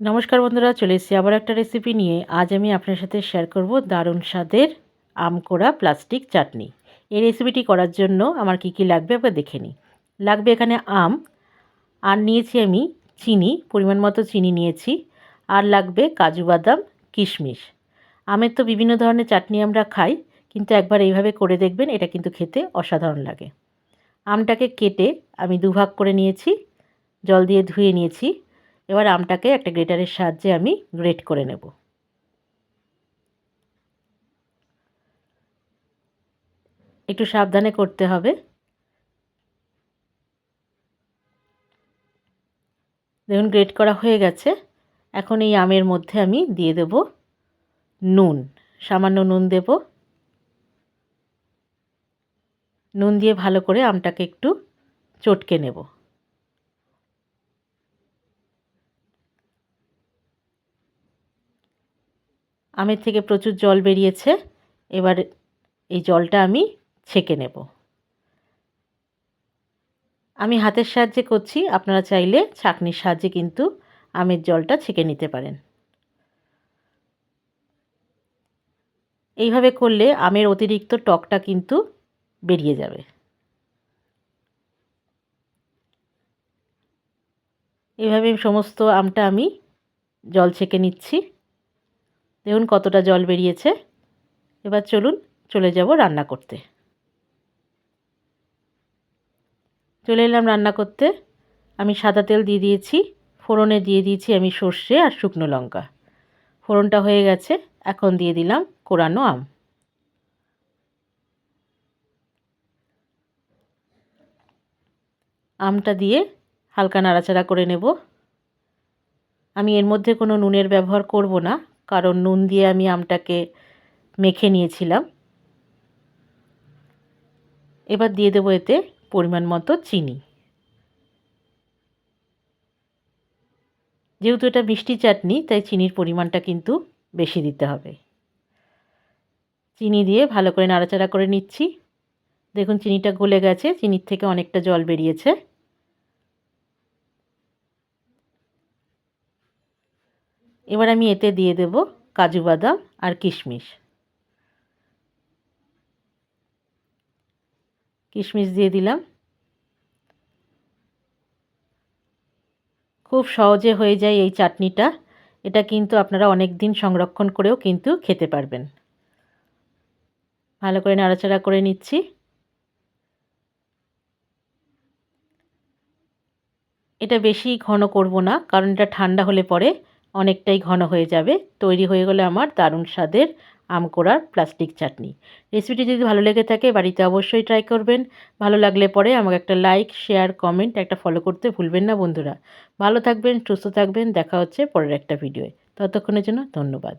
নমস্কার বন্ধুরা, চলে এসেছি আবার একটা রেসিপি নিয়ে। আজ আমি আপনার সাথে শেয়ার করব দারুণ স্বাদের আম কোড়া প্লাস্টিক চাটনি। এই রেসিপিটি করার জন্য আমার কি কি লাগবে একবার দেখে নিই। লাগবে এখানে আম, আর নিয়েছি আমি চিনি, পরিমাণ মতো চিনি নিয়েছি, আর লাগবে কাজু বাদাম, কিশমিশ। আমের তো বিভিন্ন ধরনের চাটনি আমরা খাই, কিন্তু একবার এইভাবে করে দেখবেন, এটা কিন্তু খেতে অসাধারণ লাগে। আমটাকে কেটে আমি দুভাগ করে নিয়েছি, জল দিয়ে ধুয়ে নিয়েছি। এবার আমটাকে একটা গ্রেটারের সাহায্যে আমি গ্রেট করে নেব। একটু সাবধানে করতে হবে। দেখুন, গ্রেট করা হয়ে গেছে। এখন এই আমের মধ্যে আমি দিয়ে দেব নুন, সামান্য নুন দেব। নুন দিয়ে ভালো করে আমটাকে একটু চটকে নেব। আমের থেকে প্রচুর জল বেরিয়েছে। এবার এই জলটা আমি ছেঁকে নেব। আমি হাতের সাহায্যে করছি, আপনারা চাইলে ছাঁকনির সাহায্যে কিন্তু আমের জলটা ছেঁকে নিতে পারেন। এইভাবে করলে আমের অতিরিক্ত টকটা কিন্তু বেরিয়ে যাবে। এভাবে সমস্ত আমটা আমি জল ছেঁকে নিচ্ছি। দেখুন কতটা জল বেরিয়েছে। এবার চলুন চলে যাব রান্না করতে। চলে এলাম রান্না করতে। আমি সাদা তেল দিয়ে দিয়েছি, ফোড়নে দিয়ে দিয়েছি আমি সর্ষে আর শুকনো লঙ্কা। ফোড়নটা হয়ে গেছে, এখন দিয়ে দিলাম কোরানো আম। আমটা দিয়ে হালকা নাড়াচাড়া করে নেব। আমি এর মধ্যে কোনো নুনের ব্যবহার করব না কারণ নুন দিয়ে আমি আমটাকে মেখে নিয়েছিলাম। এবার দিয়ে দেবো এতে পরিমাণ মতো চিনি। যেহেতু এটা মিষ্টি চাটনি, তাই চিনির পরিমাণটা কিন্তু বেশি দিতে হবে। চিনি দিয়ে ভালো করে নাড়াচাড়া করে নিচ্ছি। দেখুন, চিনিটা গলে গেছে, চিনির থেকে অনেকটা জল বেরিয়েছে। এবার আমি এতে দিয়ে দেব কাজু বাদাম আর কিশমিশ। কিশমিশ দিয়ে দিলাম। খুব সহজে হয়ে যায় এই চাটনিটা। এটা কিন্তু আপনারা অনেক দিন সংরক্ষণ করেও কিন্তু খেতে পারবেন। ভালো করে নাড়াচাড়া করে নিচ্ছি। এটা বেশি ঘন করব না, কারণ এটা ঠান্ডা হলে পরে অনেকটাই ঘন হয়ে যাবে। তৈরি হয়ে গেলে আমার দারুণ স্বাদের আম করার প্লাস্টিক চাটনি। রেসিপিটি যদি ভালো লেগে থাকে, বাড়িতে অবশ্যই ট্রাই করবেন। ভালো লাগলে পরে আমাকে একটা লাইক শেয়ার কমেন্ট একটা ফলো করতে ভুলবেন না বন্ধুরা। ভালো থাকবেন, সুস্থ থাকবেন, দেখা হচ্ছে পরের একটা ভিডিওয়ে ততক্ষণের জন্য ধন্যবাদ।